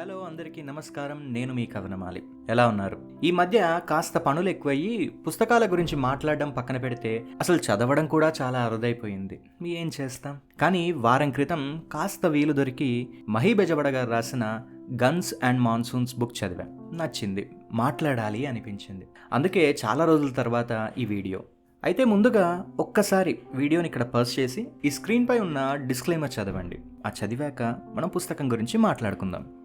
Hello అందరికీ నమస్కారం నేను మీ కవనమాలి. ఎలా ఉన్నారు? ఈ మధ్య కాస్త పనులు ఎక్కువయ్యి పుస్తకాల గురించి మాట్లాడడం పక్కన పెడితే అసలు చదవడం కూడా చాలా అరుదైపోయింది. మీ ఏం చేస్తాం? కానీ వారం క్రితం కాస్త వీలు దొరికి మహీబెజబడ గారు రాసిన గన్స్ అండ్ మాన్సూన్స్ బుక్ చదివా. నచ్చింది. మాట్లాడాలి అనిపించింది. అందుకే చాలా రోజుల తర్వాత ఈ వీడియో. అయితే ముందుగా ఒక్కసారి వీడియోని ఇక్కడ పర్స్ చేసి ఈ స్క్రీన్పై ఉన్న డిస్క్లైమర్ చదవండి. ఆ చదివాక మనం పుస్తకం గురించి మాట్లాడుకుందాం.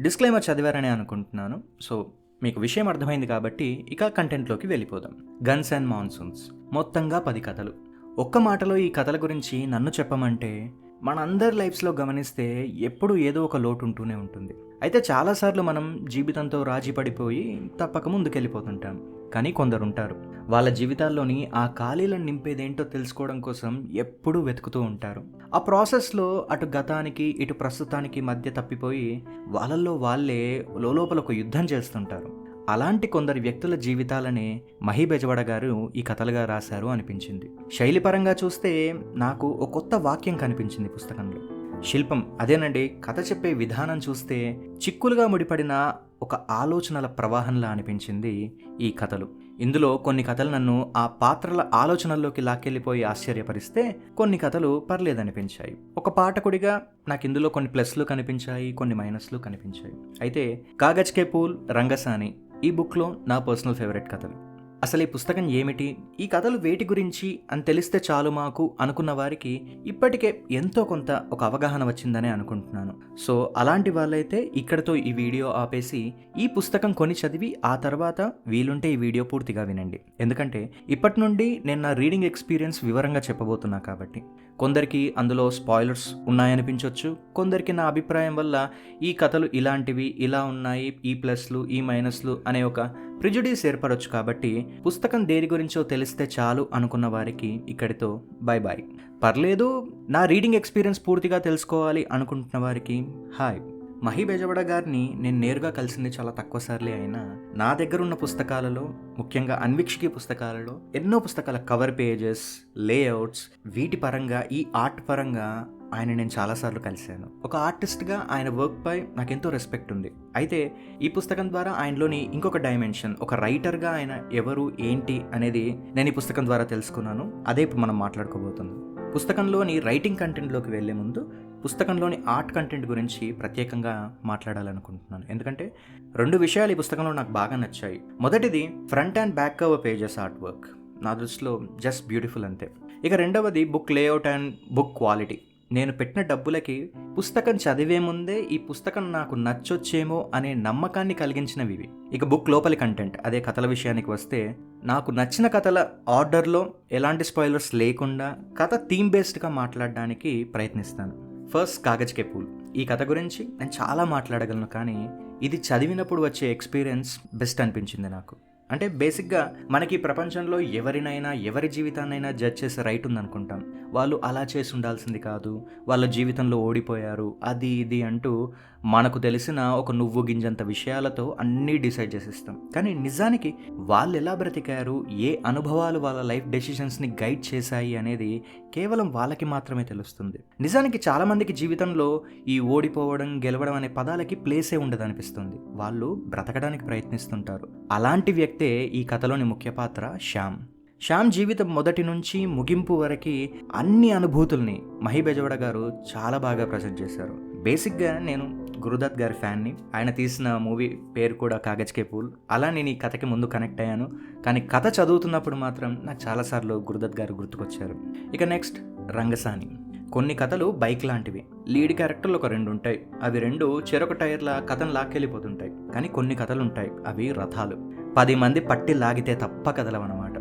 డిస్క్లైమర్ చదివారని అనుకుంటున్నాను. సో మీకు విషయం అర్థమైంది కాబట్టి ఇక కంటెంట్లోకి వెళ్ళిపోదాం. గన్స్ అండ్ మాన్సూన్స్ మొత్తంగా పది కథలు. ఒక్క మాటలో ఈ కథల గురించి నన్ను చెప్పమంటే మన అందరి లైఫ్స్లో గమనిస్తే ఎప్పుడూ ఏదో ఒక లోటు ఉంటూనే ఉంటుంది. అయితే చాలాసార్లు మనం జీవితంతో రాజీ పడిపోయి తప్పక ముందుకెళ్ళిపోతుంటాం. కానీ కొందరు ఉంటారు. వాళ్ళ జీవితాల్లోని ఆ ఖాళీలను నింపేదేంటో తెలుసుకోవడం కోసం ఎప్పుడూ వెతుకుతూ ఉంటారు. ఆ ప్రాసెస్లో అటు గతానికి ఇటు ప్రస్తుతానికి మధ్య తప్పిపోయి వాళ్ళల్లో వాళ్ళే లోపల ఒక యుద్ధం చేస్తుంటారు. అలాంటి కొందరు వ్యక్తుల జీవితాలనే మహీ బెజవాడ గారు ఈ కథలుగా రాశారు అనిపించింది. శైలిపరంగా చూస్తే నాకు ఒక కొత్త వాక్యం కనిపించింది పుస్తకంలో. శిల్పం. అదేనండి కథ చెప్పే విధానం చూస్తే చిక్కులుగా ముడిపడిన ఒక ఆలోచనల ప్రవాహంలా అనిపించింది ఈ కథలు. ఇందులో కొన్ని కథలు నన్ను ఆ పాత్రల ఆలోచనల్లోకి లాక్కెళ్ళిపోయి ఆశ్చర్యపరిస్తే కొన్ని కథలు పర్లేదనిపించాయి. ఒక పాఠకుడిగా నాకు ఇందులో కొన్ని ప్లస్లు కనిపించాయి కొన్ని మైనస్లు కనిపించాయి. అయితే కాగజ్ కే పూల్ రంగసాని ఈ బుక్లో నా పర్సనల్ ఫేవరెట్ కథలు. అసలు ఈ పుస్తకం ఏమిటి? ఈ కథలు వేటి గురించి అని తెలిస్తే చాలు మాకు అనుకున్న వారికి ఇప్పటికే ఎంతో కొంత ఒక అవగాహన వచ్చిందని అనుకుంటున్నాను. సో అలాంటి వాళ్ళైతే ఇక్కడతో ఈ వీడియో ఆపేసి ఈ పుస్తకం కొని చదివి ఆ తర్వాత వీలుంటే ఈ వీడియో పూర్తిగా వినండి. ఎందుకంటే ఇప్పటి నుండి నేను నా రీడింగ్ ఎక్స్పీరియన్స్ వివరంగా చెప్పబోతున్నా కాబట్టి. కొందరికి అందులో స్పాయిలర్స్ ఉన్నాయనిపించవచ్చు కొందరికి నా అభిప్రాయం వల్ల ఈ కథలు ఇలాంటివి ఇలా ఉన్నాయి ఈ ప్లస్లు ఈ మైనస్లు అనే ఒక ప్రిజుడీస్ ఏర్పడొచ్చు కాబట్టి పుస్తకం దేని గురించో తెలిస్తే చాలు అనుకున్న వారికి ఇక్కడితో బాయ్ బాయ్ పర్లేదు నా రీడింగ్ ఎక్స్పీరియన్స్ పూర్తిగా తెలుసుకోవాలి అనుకుంటున్న వారికి హాయ్. మహి బెజవడ గారిని నేను నేరుగా కలిసింది చాలా తక్కువ సార్లే అయినా నా దగ్గర ఉన్న పుస్తకాలలో ముఖ్యంగా అన్వీక్షికి పుస్తకాలలో ఎన్నో పుస్తకాల కవర్ పేజెస్ లేఅవుట్స్ వీటి పరంగా ఈ ఆర్ట్ పరంగా ఆయన నేను చాలాసార్లు కలిశాను. ఒక ఆర్టిస్ట్గా ఆయన వర్క్పై నాకు ఎంతో రెస్పెక్ట్ ఉంది. అయితే ఈ పుస్తకం ద్వారా ఆయనలోని ఇంకొక డైమెన్షన్ ఒక రైటర్గా ఆయన ఎవరు ఏంటి అనేది నేను ఈ పుస్తకం ద్వారా తెలుసుకున్నాను. అదే ఇప్పుడు మనం మాట్లాడుకోబోతున్నాం. పుస్తకంలోని రైటింగ్ కంటెంట్లోకి వెళ్ళే ముందు పుస్తకంలోని ఆర్ట్ కంటెంట్ గురించి ప్రత్యేకంగా మాట్లాడాలనుకుంటున్నాను. ఎందుకంటే రెండు విషయాలు ఈ పుస్తకంలో నాకు బాగా నచ్చాయి. మొదటిది front and back cover pages art work నా దృష్టిలో జస్ట్ బ్యూటిఫుల్ అంతే. ఇక రెండవది book layout and book quality నేను పెట్టిన డబ్బులకి పుస్తకం చదివే ముందే ఈ పుస్తకం నాకు నచ్చొచ్చేమో అనే నమ్మకాన్ని కలిగించినవి ఇవి. ఇక బుక్ లోపలి కంటెంట్ అదే కథల విషయానికి వస్తే నాకు నచ్చిన కథల ఆర్డర్లో ఎలాంటి స్పాయిలర్స్ లేకుండా కథ థీమ్ బేస్డ్గా మాట్లాడడానికి ప్రయత్నిస్తాను. ఫస్ట్ కాగజ్కే పూల్. ఈ కథ గురించి నేను చాలా మాట్లాడగలను కానీ ఇది చదివినప్పుడు వచ్చే ఎక్స్పీరియన్స్ బెస్ట్ అనిపించింది నాకు. అంటే బేసిక్గా మనకి ప్రపంచంలో ఎవరినైనా ఎవరి జీవితాన్నైనా జడ్జ్ చేసే రైట్ ఉందనుకుంటాం. వాళ్ళు అలా చేసి ఉండాల్సింది కాదు. వాళ్ళ జీవితంలో ఓడిపోయారు అది ఇది అంటూ మనకు తెలిసిన ఒక నువ్వు గింజంత విషయాలతో అన్నీ డిసైడ్ చేసేస్తాం. కానీ నిజానికి వాళ్ళు ఎలా బ్రతికారు ఏ అనుభవాలు వాళ్ళ లైఫ్ డెసిషన్స్ని గైడ్ చేశాయి అనేది కేవలం వాళ్ళకి మాత్రమే తెలుస్తుంది. నిజానికి చాలామందికి జీవితంలో ఈ ఓడిపోవడం గెలవడం అనే పదాలకి ప్లేసే ఉండదు అనిపిస్తుంది వాళ్ళు బ్రతకడానికి ప్రయత్నిస్తుంటారు. అలాంటి వ్యక్తే ఈ కథలోని ముఖ్య పాత్ర శ్యామ్. శ్యామ్ జీవితం మొదటి నుంచి ముగింపు వరకు అన్ని అనుభూతుల్ని మహిబెజవడ గారు చాలా బాగా ప్రజెంట్ చేశారు. బేసిక్గా నేను గురుదత్ గారి ఫ్యాన్ని. ఆయన తీసిన మూవీ పేరు కూడా కాగజ్ కే పూల్. అలా నేను ఈ కథకి ముందు కనెక్ట్ అయ్యాను. కానీ కథ చదువుతున్నప్పుడు మాత్రం నాకు చాలాసార్లు గురుదత్ గారు గుర్తుకొచ్చారు. ఇక నెక్స్ట్ రంగసాని. కొన్ని కథలు బైక్ లాంటివి. లీడ్ క్యారెక్టర్లు ఒక రెండు ఉంటాయి. అవి రెండు చెరొక టైర్ల కథను లాక్కెళ్ళిపోతుంటాయి. కానీ కొన్ని కథలు ఉంటాయి అవి రథాలు. పది మంది పట్టి లాగితే తప్ప కథలవన్నమాట.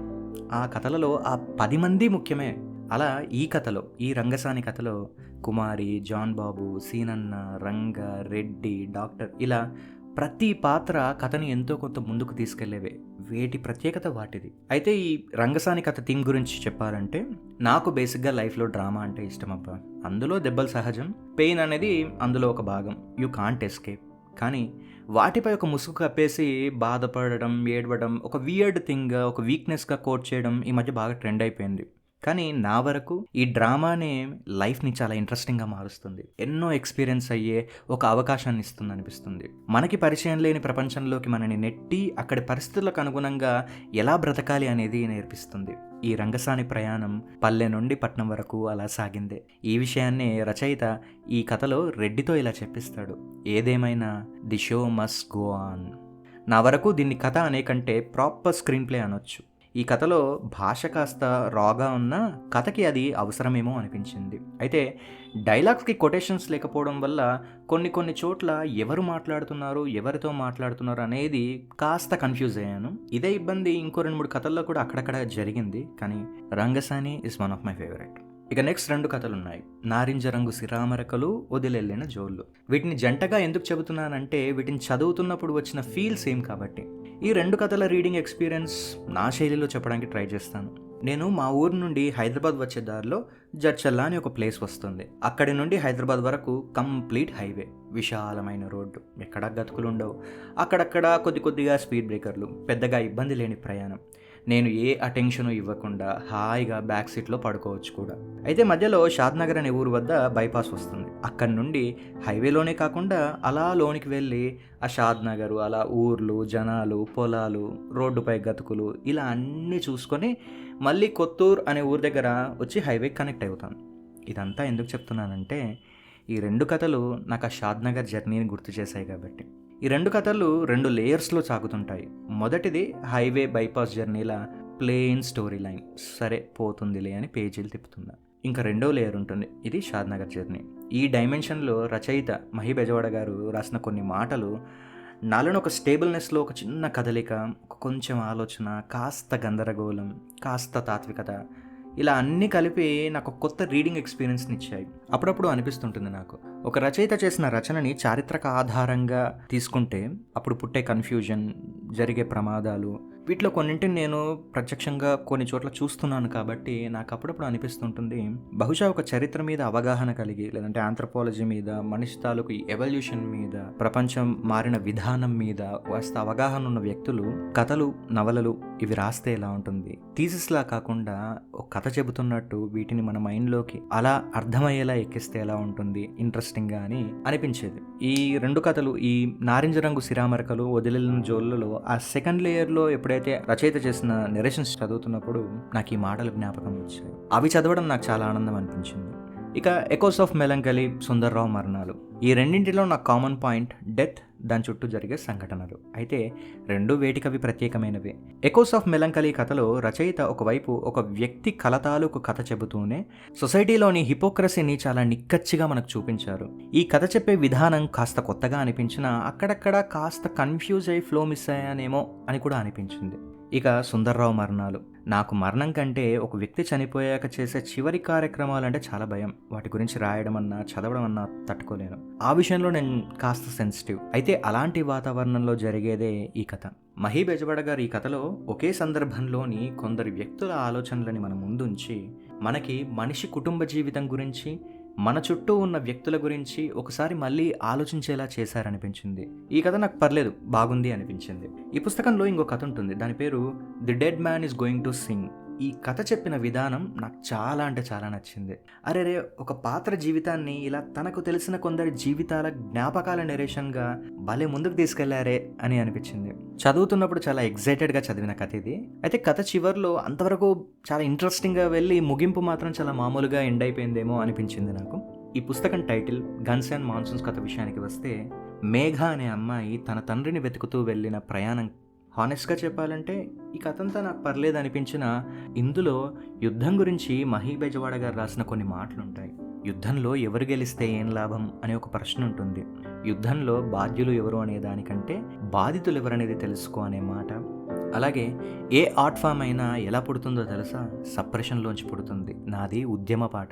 ఆ కథలలో ఆ పది మంది ముఖ్యమే. అలా ఈ కథలో ఈ రంగసాని కథలో కుమారి జాన్ బాబు సీనన్న రంగ రెడ్డి డాక్టర్ ఇలా ప్రతి పాత్ర కథని ఎంతో కొంత ముందుకు తీసుకెళ్ళేవే. వేటి ప్రత్యేకత వాటిది. అయితే ఈ రంగసాని కథ థీమ్ గురించి చెప్పాలంటే నాకు బేసిక్గా లైఫ్లో డ్రామా అంటే ఇష్టం అబ్బా అందులో దెబ్బలు సహజం పెయిన్ అనేది అందులో ఒక భాగం. You can't escape. కానీ వాటిపై ఒక ముసుగు కప్పేసి బాధపడడం ఏడవడం ఒక వియర్డ్ థింగ్గా ఒక వీక్నెస్గా కోట్ చేయడం ఈ మధ్య బాగా ట్రెండ్ అయిపోయింది. కానీ నా వరకు ఈ డ్రామానే లైఫ్ని చాలా ఇంట్రెస్టింగ్గా మారుస్తుంది. ఎన్నో ఎక్స్పీరియన్స్ అయ్యే ఒక అవకాశాన్ని ఇస్తుంది అనిపిస్తుంది మనకి పరిచయం లేని ప్రపంచంలోకి మనని నెట్టి అక్కడి పరిస్థితులకు అనుగుణంగా ఎలా బ్రతకాలి అనేది నేర్పిస్తుంది. ఈ రంగసాని ప్రయాణం పల్లె నుండి పట్నం వరకు అలా సాగిందే. ఈ విషయాన్ని రచయిత ఈ కథలో రెడ్డితో ఇలా చెప్పిస్తాడు. ఏదేమైనా the show must go on. నా వరకు దీన్ని కథ అనే కంటే ప్రాపర్ స్క్రీన్ ప్లే అనొచ్చు. ఈ కథలో భాష కాస్త రాగా ఉన్న కథకి అది అవసరమేమో అనిపించింది. అయితే డైలాగ్స్కి కొటేషన్స్ లేకపోవడం వల్ల కొన్ని కొన్ని చోట్ల ఎవరు మాట్లాడుతున్నారు ఎవరితో మాట్లాడుతున్నారు అనేది కాస్త కన్ఫ్యూజ్ అయ్యాను. ఇదే ఇబ్బంది ఇంకో రెండు మూడు కథల్లో కూడా అక్కడక్కడ జరిగింది కానీ Rangasani is one of my favourite ఇక నెక్స్ట్ రెండు కథలు ఉన్నాయి నారింజ రంగు సిరామరకలు వదిలెళ్ళిన జోళ్ళు. వీటిని జంటగా ఎందుకు చెబుతున్నానంటే వీటిని చదువుతున్నప్పుడు వచ్చిన ఫీల్ సేమ్ కాబట్టి. ఈ రెండు కథల రీడింగ్ ఎక్స్పీరియన్స్ నా శైలిలో చెప్పడానికి ట్రై చేస్తాను. నేను మా ఊరు నుండి హైదరాబాద్ వచ్చే దారిలో జడ్చల్లా అని ఒక ప్లేస్ వస్తుంది. అక్కడి నుండి హైదరాబాద్ వరకు కంప్లీట్ హైవే విశాలమైన రోడ్డు. ఎక్కడ గతుకులు ఉండవు అక్కడక్కడ కొద్ది కొద్దిగా స్పీడ్ బ్రేకర్లు పెద్దగా ఇబ్బంది లేని ప్రయాణం. నేను ఏ అటెన్షన్ ఇవ్వకుండా హాయిగా బ్యాక్ సీట్లో పడుకోవచ్చు కూడా. అయితే మధ్యలో షాద్నగర్ అనే ఊరు వద్ద బైపాస్ వస్తుంది. అక్కడి నుండి హైవేలోనే కాకుండా అలా లోనికి వెళ్ళి ఆ షాద్నగరు అలా ఊర్లు జనాలు పొలాలు రోడ్డుపై గతుకులు ఇలా అన్నీ చూసుకొని మళ్ళీ కొత్తూరు అనే ఊరు దగ్గర వచ్చి హైవే కనెక్ట్ అవుతాను ఇదంతా ఎందుకు చెప్తున్నానంటే ఈ రెండు కథలు నాకు ఆ షాద్నగర్ జర్నీని గుర్తు చేశాయి కాబట్టి. ఈ రెండు కథలు రెండు లేయర్స్లో సాగుతుంటాయి. మొదటిది హైవే బైపాస్ జర్నీల ప్లెయిన్ స్టోరీ లైన్ సరే పోతుందిలే అని పేజీలు తిప్పుతుందా? ఇంకా రెండో లేయర్ ఉంటుంది. ఇది షాద్నగర్ జర్నీ. ఈ డైమెన్షన్లో రచయిత మహి బెజవాడ గారు రాసిన కొన్ని మాటలు నాలోని ఒక స్టేబుల్నెస్లో ఒక చిన్న కదలిక కొంచెం ఆలోచన కాస్త గందరగోళం కాస్త తాత్వికత ఇలా అన్నీ కలిపి నాకు కొత్త రీడింగ్ ఎక్స్పీరియన్స్ని ఇచ్చాయి. అప్పుడప్పుడు అనిపిస్తుంటుంది నాకు. ఒక రచయిత చేసిన రచనని చారిత్రక ఆధారంగా తీసుకుంటే అప్పుడు పుట్టే కన్ఫ్యూజన్ జరిగే ప్రమాదాలు వీటిలో కొన్నింటిని నేను ప్రత్యక్షంగా కొన్ని చోట్ల చూస్తున్నాను కాబట్టి నాకు అప్పుడప్పుడు అనిపిస్తుంటుంది. బహుశా ఒక చరిత్ర మీద అవగాహన కలిగి లేదంటే ఆంథ్రపాలజీ మీద మనిషి తాలూకు ఎవల్యూషన్ మీద ప్రపంచం మారిన విధానం మీద వాస్త అవగాహన ఉన్న వ్యక్తులు కథలు నవలలు ఇవి రాస్తే ఎలా ఉంటుంది? థీసిస్లా కాకుండా ఒక కథ చెబుతున్నట్టు వీటిని మన మైండ్లోకి అలా అర్థమయ్యేలా ఎక్కిస్తే ఎలా ఉంటుంది? ఇంట్రెస్టింగ్గా అని అనిపించేది. ఈ రెండు కథలు ఈ నారింజ రంగు సిరామరకలు వదిలిన జోళ్ళలో ఆ సెకండ్ లేయర్లో ఎప్పుడైతే రచయిత చేసిన నెరేషన్స్ చదువుతున్నప్పుడు నాకు ఈ మాటలు జ్ఞాపకం వచ్చాయి. అవి చదవడం నాకు చాలా ఆనందం అనిపించింది. ఇక ఎకోస్ ఆఫ్ మెలంకలి సుందర్రావు మరణాలు. ఈ రెండింటిలో నాకు కామన్ పాయింట్ డెత్ దాని చుట్టూ జరిగే సంఘటనలు. అయితే రెండు వేటికవి ప్రత్యేకమైనవి. ఎకోస్ ఆఫ్ మెలంకలీ కథలో రచయిత ఒకవైపు ఒక వ్యక్తి కలతాలుకు కథ చెబుతూనే సొసైటీలోని హిపోక్రసీని చాలా నిక్కచ్చిగా మనకు చూపించారు. ఈ కథ చెప్పే విధానం కాస్త కొత్తగా అనిపించినా అక్కడక్కడ కాస్త కన్ఫ్యూజ్ అయి ఫ్లో మిస్ అయ్యానేమో అని కూడా అనిపించింది. ఇక సుందర్రావు మరణాలు. నాకు మరణం కంటే ఒక వ్యక్తి చనిపోయాక చేసే చివరి కార్యక్రమాలు అంటే చాలా భయం. వాటి గురించి రాయడం అన్నా చదవడం అన్నా తట్టుకోలేను. ఆ విషయంలో నేను కాస్త సెన్సిటివ్ అయితే అలాంటి వాతావరణంలో జరిగేదే ఈ కథ. మహీ బెజవాడ గారు ఈ కథలో ఒకే సందర్భంలోని కొందరు వ్యక్తుల ఆలోచనలని మన ముందుంచి మనకి మనిషి కుటుంబ జీవితం గురించి మన చుట్టూ ఉన్న వ్యక్తుల గురించి ఒకసారి మళ్ళీ ఆలోచించేలా చేశారనిపించింది. ఈ కథ నాకు పర్లేదు బాగుంది అనిపించింది. ఈ పుస్తకంలో ఇంకో కథ ఉంటుంది. దాని పేరు the dead man is going to sing. ఈ కథ చెప్పిన విధానం నాకు చాలా అంటే చాలా నచ్చింది. అరే రే ఒక పాత్ర జీవితాన్ని ఇలా తనకు తెలిసిన కొందరి జీవితాల జ్ఞాపకాల నెరేషన్గా భలే ముందుకు తీసుకెళ్ళారే అని అనిపించింది. చదువుతున్నప్పుడు చాలా ఎగ్జైటెడ్గా చదివిన కథ ఇది. అయితే కథ చివరిలో అంతవరకు చాలా ఇంట్రెస్టింగ్గా వెళ్ళి ముగింపు మాత్రం చాలా మామూలుగా ఎండ్ అయిపోయిందేమో అనిపించింది నాకు. ఈ పుస్తకం టైటిల్ గన్స్ అండ్ మాన్సూన్స్ కథ విషయానికి వస్తే మేఘ అనే అమ్మాయి తన తండ్రిని వెతుకుతూ వెళ్ళిన ప్రయాణం హానెస్ట్గా చెప్పాలంటే ఈ కథ అంతా నాకు పర్లేదు అనిపించిన ఇందులో యుద్ధం గురించి మహీ బెజవాడ గారు రాసిన కొన్ని మాటలు ఉంటాయి యుద్ధంలో ఎవరు గెలిస్తే ఏం లాభం అనే ఒక ప్రశ్న ఉంటుంది యుద్ధంలో బాధ్యులు ఎవరు అనే దానికంటే బాధితులు ఎవరనేది తెలుసుకో అనే మాట. అలాగే ఏ ఆర్ట్ ఫామ్ అయినా ఎలా పుడుతుందో తెలుసా? సప్రెషన్లోంచి పుడుతుంది. నాది ఉద్యమ పాట.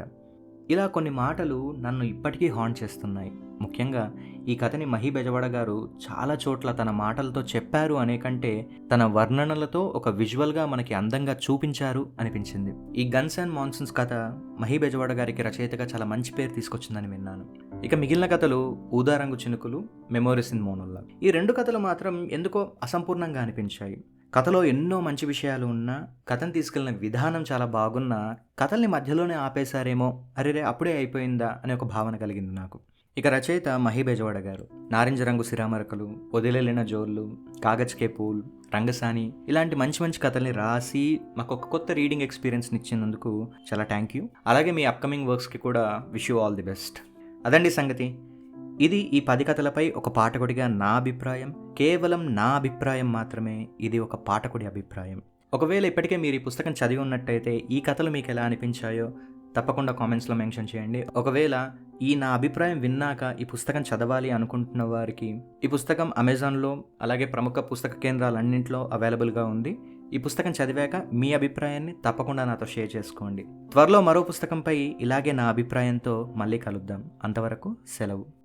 ఇలా కొన్ని మాటలు నన్ను ఇప్పటికీ హాన్ చేస్తున్నాయి. ముఖ్యంగా ఈ కథని మహి బెజవాడ గారు చాలా చోట్ల తన మాటలతో చెప్పారు అనే కంటే తన వర్ణనలతో ఒక విజువల్గా మనకి అందంగా చూపించారు అనిపించింది. ఈ గన్స్ అండ్ మాన్సూన్స్ కథ మహి బెజవాడ గారికి రచయితగా చాలా మంచి పేరు తీసుకొచ్చిందని విన్నాను. ఇక మిగిలిన కథలు ఊదారంగు చినుకులు మెమోరీస్ ఇన్ మోనోల్లా ఈ రెండు కథలు మాత్రం ఎందుకో అసంపూర్ణంగా అనిపించాయి. కథలో ఎన్నో మంచి విషయాలు ఉన్నా కథను తీసుకెళ్ళిన విధానం చాలా బాగున్నా కథల్ని మధ్యలోనే ఆపేశారేమో అరేరే అప్పుడే అయిపోయిందా అనే ఒక భావన కలిగింది నాకు. ఇక రచయిత మహి బెజవాడ గారు. నారింజ రంగు సిరామరకలు వదిలేలిన జోళ్ళు కాగజ్ కే పూల్ రంగసాని ఇలాంటి మంచి మంచి కథల్ని రాసి మాకు ఒక కొత్త రీడింగ్ ఎక్స్పీరియన్స్ని ఇచ్చినందుకు చాలా థ్యాంక్ యూ. అలాగే మీ అప్కమింగ్ వర్క్స్కి కూడా wish you all the best. అదండి సంగతి. ఇది ఈ పది కథలపై ఒక పాఠకుడిగా నా అభిప్రాయం కేవలం నా అభిప్రాయం మాత్రమే ఇది ఒక పాఠకుడి అభిప్రాయం. ఒకవేళ ఇప్పటికే మీరు ఈ పుస్తకం చదివి ఉన్నట్టయితే ఈ కథలు మీకు ఎలా అనిపించాయో తప్పకుండా కామెంట్స్లో మెన్షన్ చేయండి. ఒకవేళ ఈ నా అభిప్రాయం విన్నాక ఈ పుస్తకం చదవాలి అనుకుంటున్న వారికి ఈ పుస్తకం అమెజాన్లో అలాగే ప్రముఖ పుస్తక కేంద్రాలన్నింటిలో అవైలబుల్గా ఉంది. ఈ పుస్తకం చదివాక మీ అభిప్రాయాన్ని తప్పకుండా నాతో షేర్ చేసుకోండి. త్వరలో మరో పుస్తకంపై ఇలాగే నా అభిప్రాయంతో మళ్ళీ కలుద్దాం. అంతవరకు సెలవు.